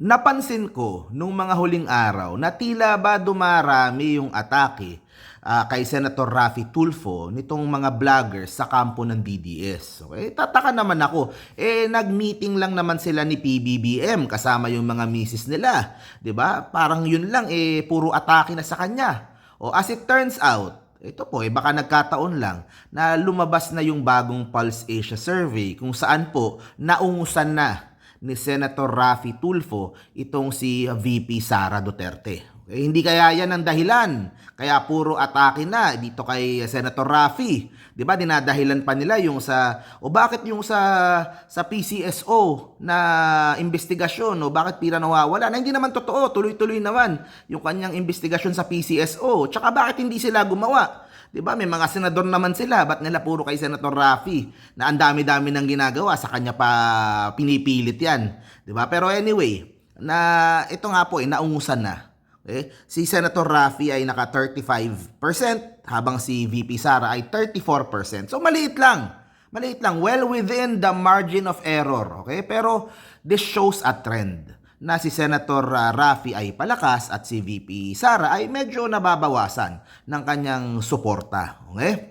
Napansin ko nung mga huling araw na tila ba dumarami yung atake ah, kay Senator Raffy Tulfo nitong mga vloggers sa kampo ng DDS. Okay, tataka naman ako. Eh nag-meeting lang naman sila ni PBBM kasama yung mga misis nila, ba? Parang yun lang eh puro atake na sa kanya. O as it turns out, ito po, eh, baka nagkataon lang na lumabas na yung bagong Pulse Asia survey kung saan po naungusan na ni Senator Raffy Tulfo itong si VP Sara Duterte. Eh, hindi kaya yan ang dahilan. Kaya puro atake na dito kay Senator Raffy. 'Di ba? Dinadahilan pa nila yung sa o bakit yung sa sa PCSO na investigasyon o bakit pira nawawala na hindi naman totoo, tuloy-tuloy naman yung kanyang investigasyon sa PCSO. Tsaka bakit hindi sila gumawa? 'Di ba? May mga senador naman sila, ba't nila puro kay Senator Raffy na ang dami-dami nang ginagawa sa kanya pa pinipilit 'yan, 'di ba? Pero anyway, na ito nga po eh naungusan na. Okay? Si Senator Raffy ay naka 35% habang si VP Sara ay 34%. So maliit lang. Maliit lang. Well within the margin of error. Okay? Pero this shows a trend na si Senator uh, Raffy ay palakas at si VP Sara ay medyo nababawasan ng kanyang suporta. Okay?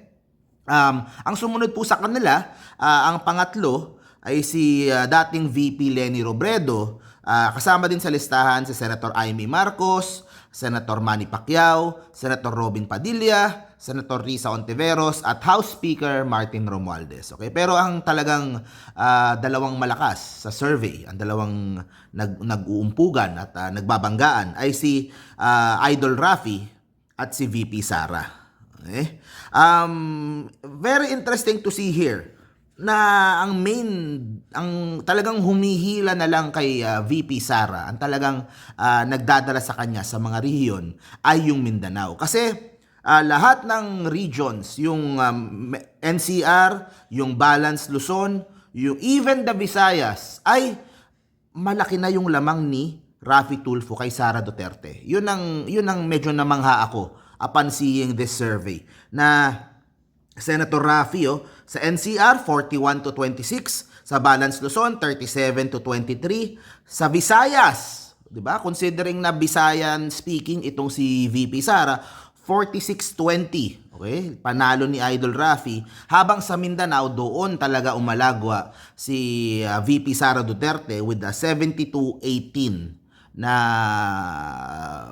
Um, ang sumunod po sa kanila, ah, ang pangatlo ay si ah, dating VP Lenny Robredo. Ah, kasama din sa listahan si Senator Amy Marcos, Senator Manny Pacquiao, Senator Robin Padilla, Senator Risa Ontiveros at House Speaker Martin Romualdez. Okay? Pero ang talagang ah, dalawang malakas sa survey, ang dalawang nag nag-uumpugan at ah, nagbabanggaan ay si ah, Idol Rafi at si VP Sara. Okay? Um, very interesting to see here na ang main, ang talagang humihila na lang kay ah, VP Sara, ang talagang ah, nagdadala sa kanya sa mga rehiyon ay yung Mindanao. Kasi ah, lahat ng regions, yung um, NCR, yung Balance Luzon, yung even the Visayas ay malaki na yung lamang ni Rafi Tulfo kay Sara Duterte. Yun ang yun ang medyo namangha ako upon seeing this survey na Senator Rafi oh, sa NCR 41 to 26, sa Balance Luzon 37 to 23, sa Visayas, 'di ba? Considering na Visayan speaking itong si VP Sara 46-20. Okay? Panalo ni Idol Rafi. Habang sa Mindanao, doon talaga umalagwa si uh, VP Sara Duterte with a 72-18 na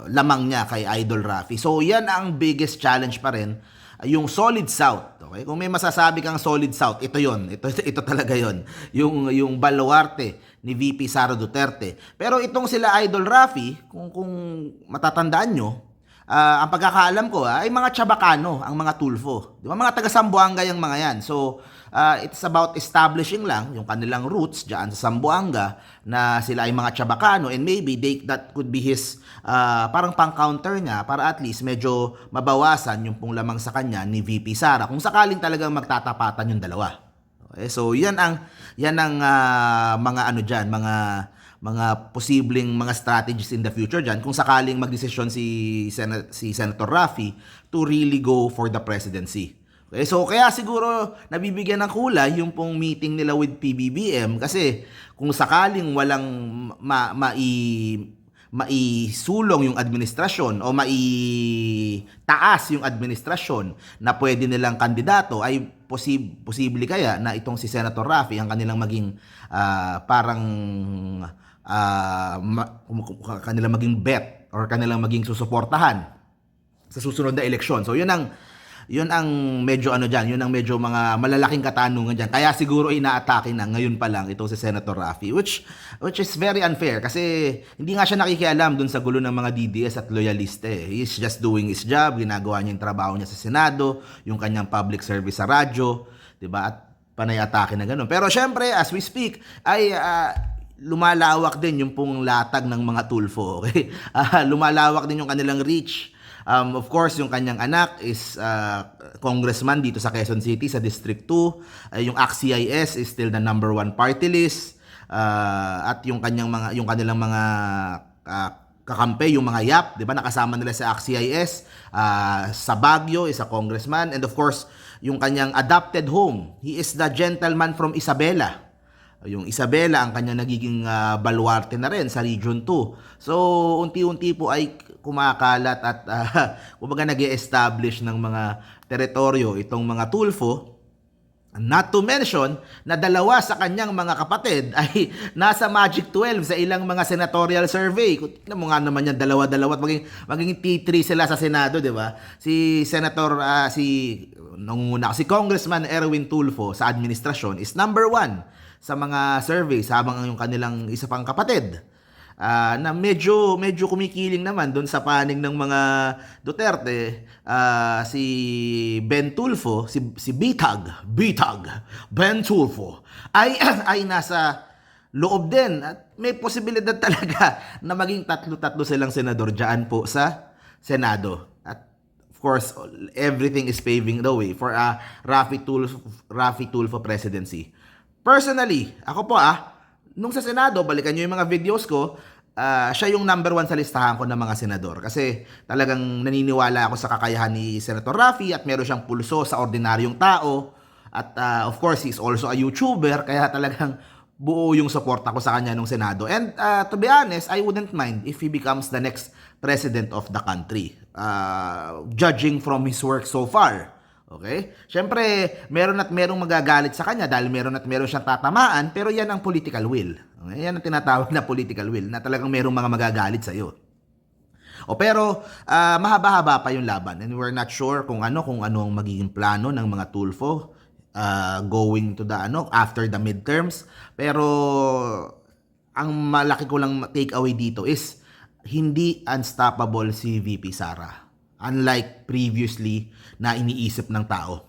lamang niya kay Idol Rafi. So, yan ang biggest challenge pa rin. Yung Solid South. Okay? Kung may masasabi kang Solid South, ito yon Ito, ito talaga yon Yung, yung baluarte ni VP Sara Duterte. Pero itong sila Idol Rafi, kung, kung matatandaan nyo, Ah, ang pagkakaalam ko ah, ay mga Chabacano ang mga Tulfo. Di ba? Mga taga Sambuanga yung mga yan. So, ah, it's about establishing lang yung kanilang roots diyan sa Sambuanga na sila ay mga Chabacano and maybe they, that could be his ah, parang pang-counter niya para at least medyo mabawasan yung pong lamang sa kanya ni VP Sara kung sakaling talagang magtatapatan yung dalawa. Okay, so yan ang yan ang ah, mga ano diyan, mga mga posibleng mga strategies in the future diyan kung sakaling magdesisyon si Sen- si Senator Raffy to really go for the presidency. Okay, so kaya siguro nabibigyan ng kulay yung pong meeting nila with PBBM kasi kung sakaling walang ma, mai maisulong yung administrasyon o maitaas yung administrasyon na pwede nilang kandidato ay posib posible kaya na itong si Senator Raffy ang kanilang maging ah, parang ah, ma- kanilang maging bet or kanilang maging susuportahan sa susunod na eleksyon. So yun ang yun ang medyo ano diyan, yun ang medyo mga malalaking katanungan diyan. Kaya siguro inaatake na ngayon pa lang itong si Senator Raffy which which is very unfair kasi hindi nga siya nakikialam dun sa gulo ng mga DDS at loyaliste. eh. He's just doing his job, ginagawa niya yung trabaho niya sa Senado, yung kanyang public service sa radyo, 'di ba? At panay atake na ganun. Pero syempre, as we speak, ay ah, lumalawak din yung pong latag ng mga tulfo. Okay? Ah, lumalawak din yung kanilang reach. Um, of course, yung kanyang anak is ah, congressman dito sa Quezon City sa District 2. Ah, yung ACT-CIS is still the number one party list. Ah, at yung kanyang mga yung kanilang mga ah, kakampi, yung mga YAP, 'di ba? Nakasama nila sa ACT-CIS. Ah, sa Baguio is a congressman and of course, yung kanyang adopted home. He is the gentleman from Isabela. Yung Isabela ang kanya nagiging ah, baluarte na rin sa Region 2. So, unti-unti po ay kumakalat at uh, kumbaga nag establish ng mga teritoryo itong mga Tulfo. Not to mention na dalawa sa kanyang mga kapatid ay nasa Magic 12 sa ilang mga senatorial survey. Kung tingnan mo nga naman yan, dalawa-dalawa at maging, maging T3 sila sa Senado, di ba? Si Senator, ah, si, nangunguna, si Congressman Erwin Tulfo sa administrasyon is number one sa mga surveys habang yung kanilang isa pang kapatid. Ah, na medyo medyo kumikiling naman doon sa panig ng mga Duterte. Ah, si Ben Tulfo si si Bitag Bitag Ben Tulfo ay ay nasa loob din. At may posibilidad talaga na maging tatlo-tatlo silang senador diyan po sa Senado. At of course everything is paving the way for a Rafi Tulfo Rafi Tulfo presidency personally ako po ah nung sa Senado, balikan nyo yung mga videos ko, ah, siya yung number one sa listahan ko ng mga senador. Kasi talagang naniniwala ako sa kakayahan ni Senator Rafi at meron siyang pulso sa ordinaryong tao. At ah, of course, he's also a YouTuber, kaya talagang buo yung suporta ko sa kanya nung Senado. And ah, to be honest, I wouldn't mind if he becomes the next president of the country. Ah, judging from his work so far. Okay? Siyempre, meron at merong magagalit sa kanya dahil meron at meron siyang tatamaan, pero yan ang political will. Okay? Yan ang tinatawag na political will, na talagang merong mga magagalit sa iyo. O pero, ah, mahaba-haba pa yung laban and we're not sure kung ano, kung ano ang magiging plano ng mga Tulfo ah, going to the ano, after the midterms. Pero, ang malaki ko lang take away dito is, hindi unstoppable si VP Sara. Unlike previously na iniisip ng tao.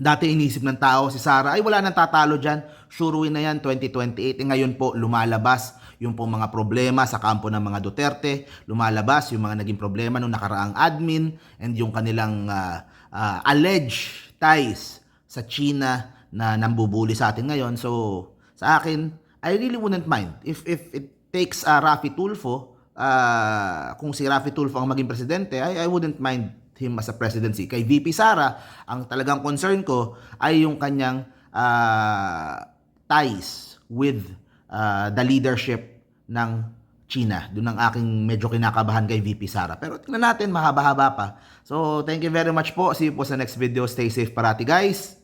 Dati iniisip ng tao si Sara, ay wala nang tatalo dyan, sure win na yan 2028. Eh, ngayon po lumalabas yung pong mga problema sa kampo ng mga Duterte, lumalabas yung mga naging problema nung nakaraang admin and yung kanilang ah, ah, alleged ties sa China na nambubuli sa atin ngayon. So, sa akin, I really wouldn't mind if if it takes uh, Rafi Tulfo ah, kung si Rafi Tulfo ang maging presidente, I, I wouldn't mind him as a presidency. Kay VP Sara, ang talagang concern ko ay yung kanyang ah, ties with ah, the leadership ng China. Doon ang aking medyo kinakabahan kay VP Sara. Pero tingnan natin, mahaba-haba pa. So, thank you very much po. See you po sa next video. Stay safe parati, guys.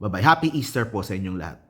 Bye-bye. Happy Easter po sa inyong lahat.